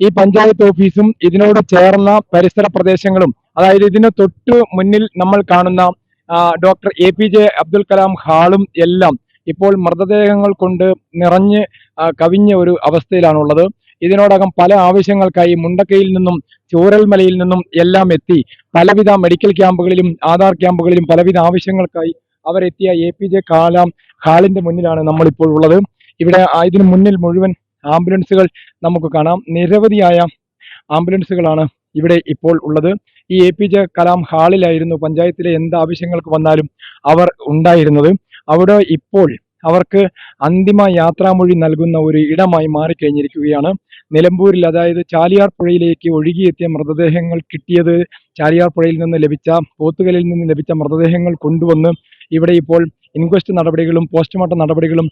ഈ പഞ്ചായത്ത് ഓഫീസും ഇതിനോട് ചേർന്ന പരിസര പ്രദേശങ്ങളും അതായത് ഇതിന് തൊട്ട് മുന്നിൽ നമ്മൾ കാണുന്ന doctor A P J Abdul Kalam ഹാളും എല്ലാം ഇപ്പോൾ മൃതദേഹങ്ങൾ കൊണ്ട് നിറഞ്ഞ് കവിഞ്ഞ ഒരു അവസ്ഥയിലാണുള്ളത്. ഇതിനോടകം പല ആവശ്യങ്ങൾക്കായി മുണ്ടക്കയിൽ നിന്നും ചൂരൽമലയിൽ നിന്നും എല്ലാം എത്തി. പലവിധ മെഡിക്കൽ ക്യാമ്പുകളിലും ആധാർ ക്യാമ്പുകളിലും പലവിധ ആവശ്യങ്ങൾക്കായി അവരെത്തിയ എ പി ജെ കാലാം ഹാളിന്റെ മുന്നിലാണ് നമ്മളിപ്പോൾ ഉള്ളത്. ഇവിടെ ഇതിനു മുന്നിൽ മുഴുവൻ ആംബുലൻസുകൾ നമുക്ക് കാണാം. നിരവധിയായ ആംബുലൻസുകളാണ് ഇവിടെ ഇപ്പോൾ ഉള്ളത്. ഈ എ പി ജെ കലാം ഹാളിലായിരുന്നു പഞ്ചായത്തിലെ എന്ത് ആവശ്യങ്ങൾക്ക് വന്നാലും അവർ ഉണ്ടായിരുന്നത്. അവിടെ ഇപ്പോൾ അവർക്ക് അന്തിമ യാത്രാമൊഴി നൽകുന്ന ഒരു ഇടമായി മാറിക്കഴിഞ്ഞിരിക്കുകയാണ്. നിലമ്പൂരിൽ അതായത് ചാലിയാർ പുഴയിലേക്ക് ഒഴുകിയെത്തിയ മൃതദേഹങ്ങൾ കിട്ടിയത് ചാലിയാർ പുഴയിൽ നിന്ന് ലഭിച്ച പോത്തുകലിൽ നിന്ന് ലഭിച്ച മൃതദേഹങ്ങൾ കൊണ്ടുവന്ന് ഇവിടെ ഇപ്പോൾ ഇൻക്വസ്റ്റ് നടപടികളും പോസ്റ്റ്മോർട്ടം നടപടികളും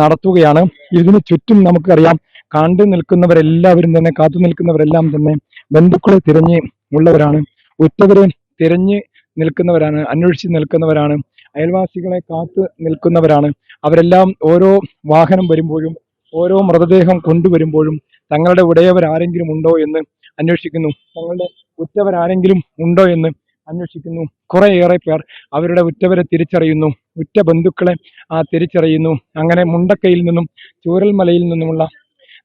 നടത്തുകയാണ്. ഇതിനു ചുറ്റും നമുക്കറിയാം കണ്ടു നിൽക്കുന്നവരെല്ലാവരും തന്നെ കാത്തു നിൽക്കുന്നവരെല്ലാം തന്നെ ബന്ധുക്കളെ തിരഞ്ഞ് ഉള്ളവരാണ്. ഉറ്റവരെ തിരഞ്ഞ് നിൽക്കുന്നവരാണ് അന്വേഷിച്ച് നിൽക്കുന്നവരാണ് അയൽവാസികളെ കാത്തു നിൽക്കുന്നവരാണ്. അവരെല്ലാം ഓരോ വാഹനം വരുമ്പോഴും ഓരോ മൃതദേഹം കൊണ്ടുവരുമ്പോഴും തങ്ങളുടെ ഉടയവരാരെങ്കിലും ഉണ്ടോ എന്ന് അന്വേഷിക്കുന്നു. തങ്ങളുടെ ഉറ്റവരാരെങ്കിലും ഉണ്ടോ എന്ന് അന്വേഷിക്കുന്നു. കുറേയേറെ പേർ അവരുടെ ഉറ്റവരെ തിരിച്ചറിയുന്നു. ഉറ്റ ബന്ധുക്കളെ ആ തിരിച്ചറിയുന്നു. അങ്ങനെ മുണ്ടക്കയിൽ നിന്നും ചൂരൽമലയിൽ നിന്നുമുള്ള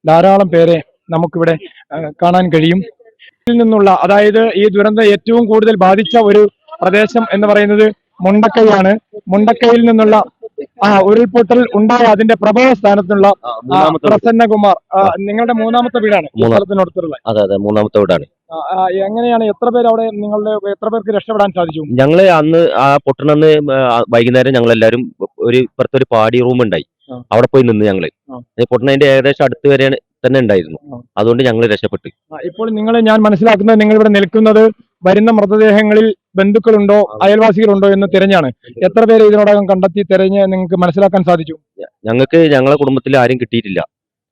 ധാരാളം പേരെ നമുക്കിവിടെ കാണാൻ കഴിയും. ഇതിൽ നിന്നുള്ള അതായത് ഈ ദുരന്തം ഏറ്റവും കൂടുതൽ ബാധിച്ച ഒരു പ്രദേശം എന്ന് പറയുന്നത് മുണ്ടക്കയാണ്. മുണ്ടക്കയിൽ നിന്നുള്ള ആ ഉരുൾപൊട്ടൽ ഉണ്ടായ അതിന്റെ പ്രഭവ സ്ഥാനത്തുള്ള. പ്രസന്നകുമാർ. നിങ്ങളുടെ മൂന്നാമത്തെ വീടാണ് സ്ഥലത്തിനടുത്തുള്ള. അതെ അതെ മൂന്നാമത്തെ വീടാണ്. എങ്ങനെയാണ് എത്ര പേര് അവിടെ നിങ്ങളുടെ എത്ര പേർക്ക് രക്ഷപ്പെടാൻ സാധിച്ചു? ഞങ്ങൾ അന്ന് ആ പൊട്ടണന്ന് വൈകുന്നേരം ഞങ്ങൾ എല്ലാരും ഒരു ഇപ്പുറത്തൊരു പാടി റൂം ഉണ്ടായി. അവിടെ പോയി നിന്ന് ഞങ്ങൾ. പൊട്ടണതിന്റെ ഏകദേശം അടുത്ത് വരെ തന്നെ ഉണ്ടായിരുന്നു. അതുകൊണ്ട് ഞങ്ങൾ രക്ഷപ്പെട്ടു. ഇപ്പോൾ നിങ്ങൾ ഞാൻ മനസ്സിലാക്കുന്നത് നിങ്ങൾ ഇവിടെ നിൽക്കുന്നത് വരുന്ന മൃതദേഹങ്ങളിൽ ബന്ധുക്കളുണ്ടോ അയൽവാസികളുണ്ടോ എന്ന് തിരഞ്ഞാണ്. എത്ര പേര് ഇതിനോടകം കണ്ടെത്തി തിരഞ്ഞ് നിങ്ങൾക്ക് മനസ്സിലാക്കാൻ സാധിച്ചു? ഞങ്ങൾക്ക് ഞങ്ങളെ കുടുംബത്തിൽ ആരും കിട്ടിയിട്ടില്ല.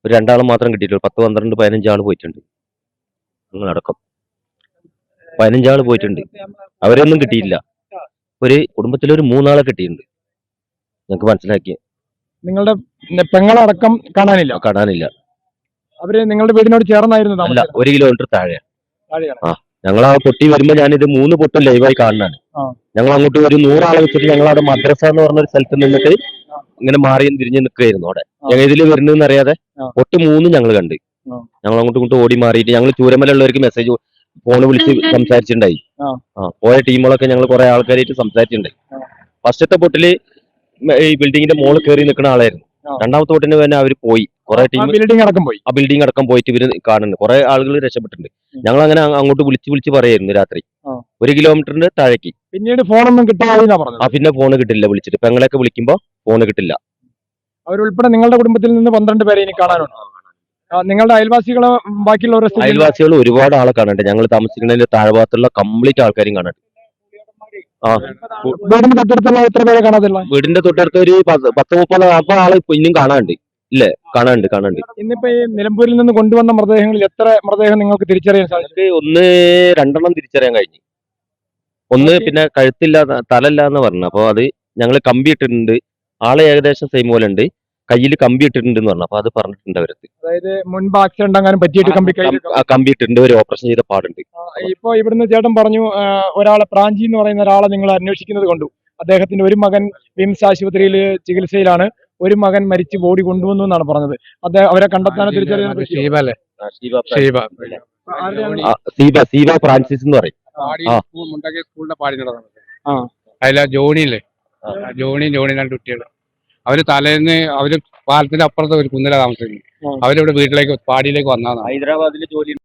ഒരു രണ്ടാളും മാത്രം കിട്ടിയിട്ടുള്ളൂ പത്ത് പന്ത്രണ്ട് പതിനഞ്ച് ആൾ പോയിട്ടുണ്ട്. ഞങ്ങളടക്കം. പതിനഞ്ചാൾ പോയിട്ടുണ്ട്. അവരൊന്നും കിട്ടിയില്ല ഒരു കുടുംബത്തിൽ ഒരു മൂന്നാളെ കിട്ടിയിട്ടുണ്ട്. ഞങ്ങൾക്ക് മനസ്സിലാക്കി നിങ്ങളുടെ പെങ്ങളടക്കം കാണാനില്ല? കാണാനില്ല. അവർ നിങ്ങളുടെ വീടിനോട് ചേർന്നായിരുന്നു അല്ല. ഒരു കിലോമീറ്റർ താഴെ. ആ ഞങ്ങൾ ആ പൊട്ടി വരുമ്പോ ഞാനിത് മൂന്ന് പൊട്ടും ലൈവായി കാണുന്നതാണ്. ഞങ്ങൾ അങ്ങോട്ട് ഒരു നൂറാളെ വെച്ചിട്ട് ഞങ്ങൾ അവിടെ മദ്രസ എന്ന് പറഞ്ഞ ഒരു സ്ഥലത്ത് നിന്നിട്ട് ഇങ്ങനെ മാറി തിരിഞ്ഞു നിൽക്കുകയായിരുന്നു അവിടെ. ഞങ്ങൾ ഇതിൽ വരുന്നതെന്ന് അറിയാതെ പൊട്ട് മൂന്നും ഞങ്ങൾ കണ്ട്. ഞങ്ങൾ അങ്ങോട്ടും ഇങ്ങോട്ടും ഓടി മാറിയിട്ട് ഞങ്ങൾ ചൂരമല ഉള്ളവർക്ക് മെസ്സേജ് ഫോൺ വിളിച്ച് സംസാരിച്ചിട്ടുണ്ടായി പോയ ടീമുകളൊക്കെ ഞങ്ങൾ കുറെ ആൾക്കാരായിട്ട് സംസാരിച്ചിട്ടുണ്ടായി. ഫസ്റ്റത്തെ പൊട്ടിൽ ഈ ബിൽഡിങ്ങിന്റെ മോൾ കയറി നിൽക്കുന്ന ആളായിരുന്നു. രണ്ടാമത്തെ പൊട്ടിന് തന്നെ അവർ പോയി. കുറെ ടീം ബിൽഡിംഗ് അടക്കം പോയി? ആ ബിൽഡിംഗ് അടക്കം പോയിട്ട് ഇവർ കാണുന്നുണ്ട് കുറെ ആളുകൾ രക്ഷപ്പെട്ടിട്ടുണ്ട്. ഞങ്ങൾ അങ്ങനെ അങ്ങോട്ട് വിളിച്ച് വിളിച്ച് പറയായിരുന്നു രാത്രി. ഒരു കിലോമീറ്ററിന്റെ താഴേക്ക്. പിന്നീട് ഫോണൊന്നും കിട്ടാതെ ആ പിന്നെ ഫോൺ കിട്ടില്ല വിളിച്ചിട്ട്. പെങ്ങളെയൊക്കെ വിളിക്കുമ്പോ ഫോൺ കിട്ടില്ല. അവരുൾപ്പെടെ നിങ്ങളുടെ കുടുംബത്തിൽ നിന്ന് പന്ത്രണ്ട് പേരെ ഇനി കാണാനുണ്ട്? നിങ്ങളുടെ അയൽവാസികളോ ബാക്കിയുള്ളവരെ? അയൽവാസികൾ ഒരുപാട് ആളെ കാണണ്ട് ഞങ്ങൾ താമസിക്കുന്നതിന്റെ താഴ്ഭാഗത്തുള്ള കംപ്ലീറ്റ് ആൾക്കാരും കാണണ്ട് ആ. വീടിന് തൊട്ടടുത്തുള്ള എത്ര പേരെ കാണാതില്ല വീടിന്റെ തൊട്ടടുത്ത് ഒരു പത്ത് മുപ്പത് നാൽപ്പത് ആൾ ഇപ്പൊ ഇനിയും കാണാനുണ്ട്. ഇല്ലേ? കാണാനുണ്ട് കാണാനുണ്ട്. ഇന്നിപ്പോ ഈ നിലമ്പൂരിൽ നിന്ന് കൊണ്ടുവന്ന മൃതദേഹങ്ങളിൽ എത്ര മൃതദേഹം നിങ്ങൾക്ക് തിരിച്ചറിയാൻ സാധിച്ചു? ഒന്ന് രണ്ടെണ്ണം തിരിച്ചറിയാൻ കഴിഞ്ഞു. ഒന്ന് പിന്നെ കഴുത്തില്ല തലല്ല എന്ന് പറഞ്ഞു. അപ്പൊ അത് ഞങ്ങൾ കമ്പി ഇട്ടിട്ടുണ്ട് ആളെ ഏകദേശം സെയിം പോലെ ഉണ്ട്. കയ്യിൽ കമ്പി ഇട്ടിട്ടുണ്ട് എന്ന് പറഞ്ഞു. അപ്പൊ അത് പറഞ്ഞിട്ടുണ്ട് അവരത് അതായത് മുൻപ് ആക്സിഡന്റ് അങ്ങനെ പറ്റിയിട്ട് കമ്പി കയ്യിൽ ആ കമ്പി ഇട്ടിട്ടുണ്ട്. ഒരു ഓപ്പറേഷൻ ചെയ്ത പാടുണ്ട്. ഇപ്പൊ ഇവിടുന്ന് ചേട്ടൻ പറഞ്ഞു ഒരാളെ പ്രാഞ്ചി എന്ന് പറയുന്ന ഒരാളെ നിങ്ങൾ അന്വേഷിക്കുന്നത് കൊണ്ടു. അദ്ദേഹത്തിന്റെ ഒരു മകൻ വിംസ് ആശുപത്രിയിൽ ചികിത്സയിലാണ്. ഒരു മകൻ മരിച്ച് ബോഡി കൊണ്ടുവന്നു എന്നാണ് പറഞ്ഞത്. അദ്ദേഹം അവരെ കണ്ടെത്താനോ തിരിച്ചറിയാൻ സീബ സീബ ഫ്രാൻസിസ്. എന്ന് പറയും. പാടി സ്കൂൾ മുണ്ടക്കെ സ്കൂളിന്റെ പാടി നടന്നത്. ആ. അതിലാ ജോണി ഇല്ലേ ജോണി ജോണി രണ്ട് കുട്ടികൾ അവർ തലേന്ന് അവർ പാലത്തിന്റെ അപ്പുറത്ത് ഒരു കുന്നില താമസിക്കുന്നു. അവരിവിടെ വീട്ടിലേക്ക് പാടിയിലേക്ക് വന്നതാണ് ഹൈദരാബാദിൽ ജോലി